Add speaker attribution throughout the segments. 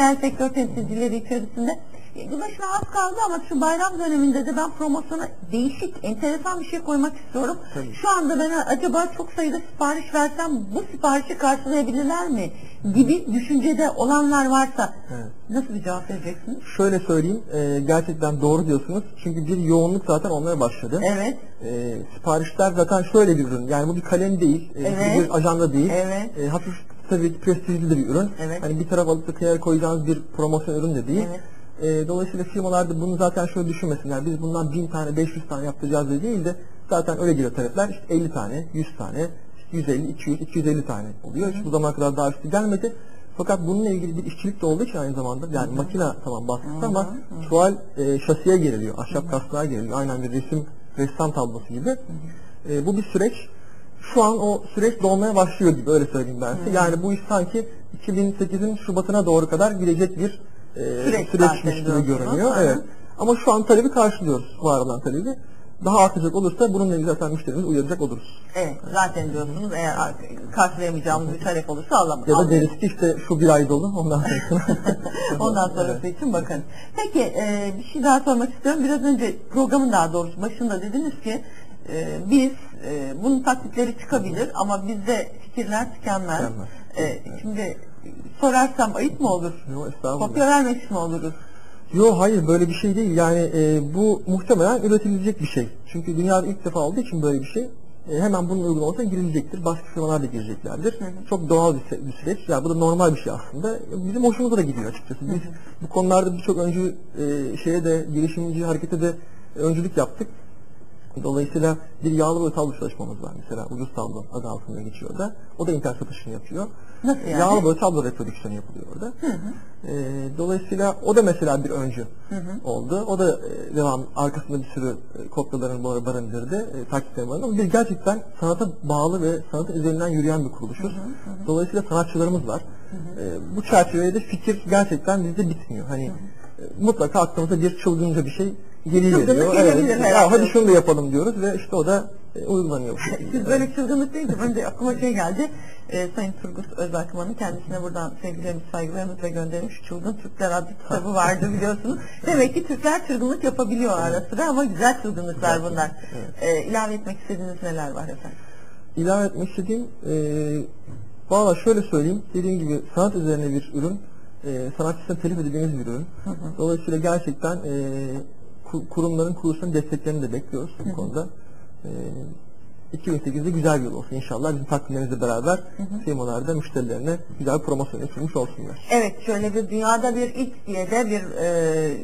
Speaker 1: Özel sektör temsilcileri içerisinde. E, Yılbaşına az kaldı ama şu bayram döneminde de ben promosyona değişik, enteresan bir şey koymak istiyorum.
Speaker 2: Tabii.
Speaker 1: Şu anda ben acaba çok sayıda sipariş versem bu siparişi karşılayabilirler mi? Gibi düşüncede olanlar varsa
Speaker 2: Evet.
Speaker 1: nasıl bir cevap vereceksiniz?
Speaker 2: Şöyle söyleyeyim, e, gerçekten doğru diyorsunuz. Çünkü bir yoğunluk zaten onlara başladı.
Speaker 1: Evet,
Speaker 2: E, siparişler zaten şöyle bir ürün. Yani bu bir kalem değil, e,
Speaker 1: Evet.
Speaker 2: bir ajanda değil.
Speaker 1: Evet.
Speaker 2: E, hafif tabii prestijli de bir ürün.
Speaker 1: Evet.
Speaker 2: Hani bir taraf alıp da kenara koyacağınız bir promosyon ürün de değil.
Speaker 1: Evet.
Speaker 2: E, dolayısıyla firmalar da bunu zaten şöyle düşünmesinler. Biz bundan 1000 tane, 500 tane yapacağız diye değil de zaten öyle geliyor talepler. İşte 50 tane, 100 tane, işte 150, 200, 250 tane oluyor. Hiç bu zamana kadar daha üstü gelmedi. Fakat bununla ilgili bir işçilik de olduğu için aynı zamanda yani makine tamam baskısı ama tuval e, şasiye geriliyor, ahşap kasnağa geriliyor. Aynen bir resim, ressam tablosu gibi. E, bu bir süreç. Şu an o süreç dolmaya başlıyor gibi öyle söyleyeyim ben size. Yani bu iş sanki 2008'in Şubat'ına doğru kadar gidecek bir e,
Speaker 1: Süreç
Speaker 2: süreçmiş gibi görünüyor.
Speaker 1: Hı.
Speaker 2: Evet. Ama şu an talebi karşılıyoruz, var olan talebi. Daha artacak olursa bununla ilgili zaten müşterimizi uyaracak oluruz.
Speaker 1: evet. Zaten diyorsunuz eğer karşılayamayacağımız bir talep olursa alamam.
Speaker 2: Ya da deriz ki işte şu bir ay dolu ondan sonra.
Speaker 1: Ondan sonrası için bakın. Peki e, bir şey daha sormak istiyorum. Biraz önce programın daha doğrusu başında dediniz ki e, biz e, bunun taklitleri çıkabilir ama bizde fikirler tükenmez.
Speaker 2: Tükenmez.
Speaker 1: E, şimdi sorarsam ayıp mı olur?
Speaker 2: Yok.
Speaker 1: Kopya vermek mi oluruz?
Speaker 2: Yok hayır böyle bir şey değil. Yani e, bu muhtemelen üretilecek bir şey. Çünkü dünyada ilk defa olduğu için böyle bir şey. e, hemen bunun uygulamasına girilecektir. Başka firmalar da gireceklerdir.
Speaker 1: hı.
Speaker 2: Çok doğal bir, bir süreç. Yani bu da normal bir şey aslında. Bizim hoşumuza da gidiyor açıkçası. Biz bu konularda birçok öncü e, şeye de girişimci harekete de öncülük yaptık. Dolayısıyla bir yağlı tablo çalışmamız var mesela. Ucuz tablo adı altında geçiyor da. O da internet satışını yapıyor.
Speaker 1: Nasıl yani?
Speaker 2: Yağlı boya tablo reprodüksiyonu yapılıyor orada. Ee, dolayısıyla o da mesela bir öncü oldu. O da e, devam arkasında bir sürü e, kopyaların bar- barındırdı, e, takiplerin barındırdı. Biz gerçekten sanata bağlı ve sanatın üzerinden yürüyen bir kuruluşuz. Dolayısıyla sanatçılarımız var. E, bu çerçevede fikir gerçekten bizde bitmiyor. Hani e, mutlaka aklımıza bir çılgınca bir şey geliyor.
Speaker 1: Çılgınlık gelebilir
Speaker 2: Evet.
Speaker 1: herhalde.
Speaker 2: Ya, hadi şunu da yapalım diyoruz ve işte o da e, uygulanıyor. bu şekilde.
Speaker 1: Siz böyle çılgınlık deyince benim de aklıma şey geldi. Ee, Sayın Turgut Özakman'ın kendisine buradan sevgilerimiz, saygılarımızla göndermiş Çılgın Türkler adlı kitabı vardı biliyorsunuz. Demek ki Türkler çılgınlık yapabiliyor ara sıra ama güzel çılgınlıklar bunlar. Ee, ilave etmek istediğiniz neler var efendim?
Speaker 2: ilave etmek istediğim e, valla şöyle söyleyeyim dediğim gibi sanat üzerine bir ürün e, sanatçısına telif edildiğimiz bir ürün dolayısıyla gerçekten e, kurumların kuruluşların desteklerini de bekliyoruz bu konuda e, 2008'de güzel bir yıl olsun inşallah bizim takvimlerimizle beraber firmalarda müşterilerine güzel bir promosyon yapılmış olsunlar.
Speaker 1: Evet şöyle bir dünyada bir ilk diye de bir e,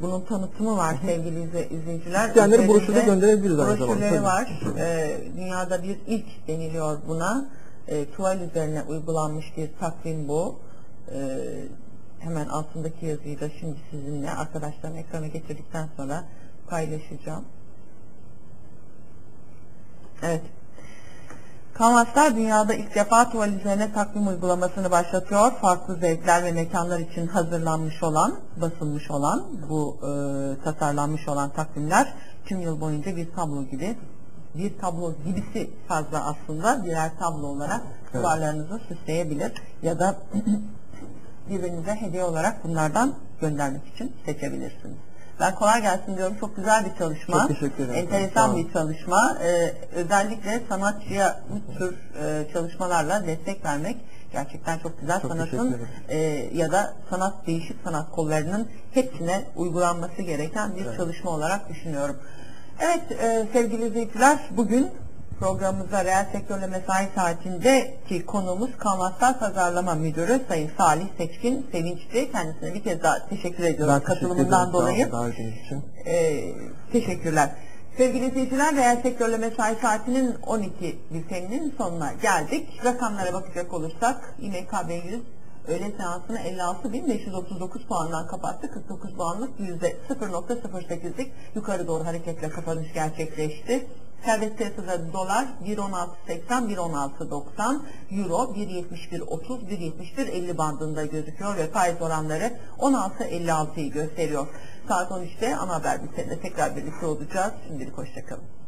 Speaker 1: bunun tanıtımı var sevgili izle- izleyiciler.
Speaker 2: İsteyenleri broşürde gönderebiliriz aynı zamanda,
Speaker 1: Broşürleri var. E, dünyada bir ilk deniliyor buna. E, tuval üzerine uygulanmış bir takvim bu. E, hemen altındaki yazıyı da şimdi sizinle arkadaşlarım ekrana getirdikten sonra paylaşacağım. Evet. Kanvaslar dünyada ilk defa tuval üzerine takvim uygulamasını başlatıyor. Farklı zevkler ve mekanlar için hazırlanmış olan, basılmış olan, bu e, tasarlanmış olan takvimler tüm yıl boyunca bir tablo gibi, bir tablo gibisi fazla aslında birer tablo olarak duvarlarınızı süsleyebilir ya da birbirinize hediye olarak bunlardan göndermek için seçebilirsiniz. Ben kolay gelsin diyorum. Çok güzel bir çalışma.
Speaker 2: Çok teşekkür ederim.
Speaker 1: Enteresan bir çalışma. Ee, özellikle sanatçıya bu tür e, çalışmalarla destek vermek gerçekten çok güzel.
Speaker 2: Çok
Speaker 1: Sanatın e, ya da sanat değişik sanat kollarının hepsine uygulanması gereken bir
Speaker 2: Evet.
Speaker 1: çalışma olarak düşünüyorum. Evet e, sevgili izleyiciler bugün programımıza reel sektörle mesai saatindeki konuğumuz Kanvaslar Pazarlama Müdürü Sayın Salih Seçkin Sevinçli. Kendisine bir kez daha teşekkür ediyorum
Speaker 2: Ben teşekkür
Speaker 1: katılımından
Speaker 2: olun,
Speaker 1: dolayı.
Speaker 2: için.
Speaker 1: Ee, teşekkürler. Sevgili izleyiciler, reel sektörle mesai saatinin 12 bülteninin sonuna geldik. Rakamlara bakacak olursak İMKB 100 öğle seansını 56.539 puandan kapattı. 49 puanlık %0.08'lik yukarı doğru hareketle kapanış gerçekleşti. Serbest piyasada dolar 1.16.80, 1.16.90, euro 1.71.30, 1.71.50 bandında gözüküyor ve faiz oranları 16.56'yı gösteriyor. Saat 13'te ana haber bülteninde tekrar birlikte olacağız. Şimdilik hoşçakalın.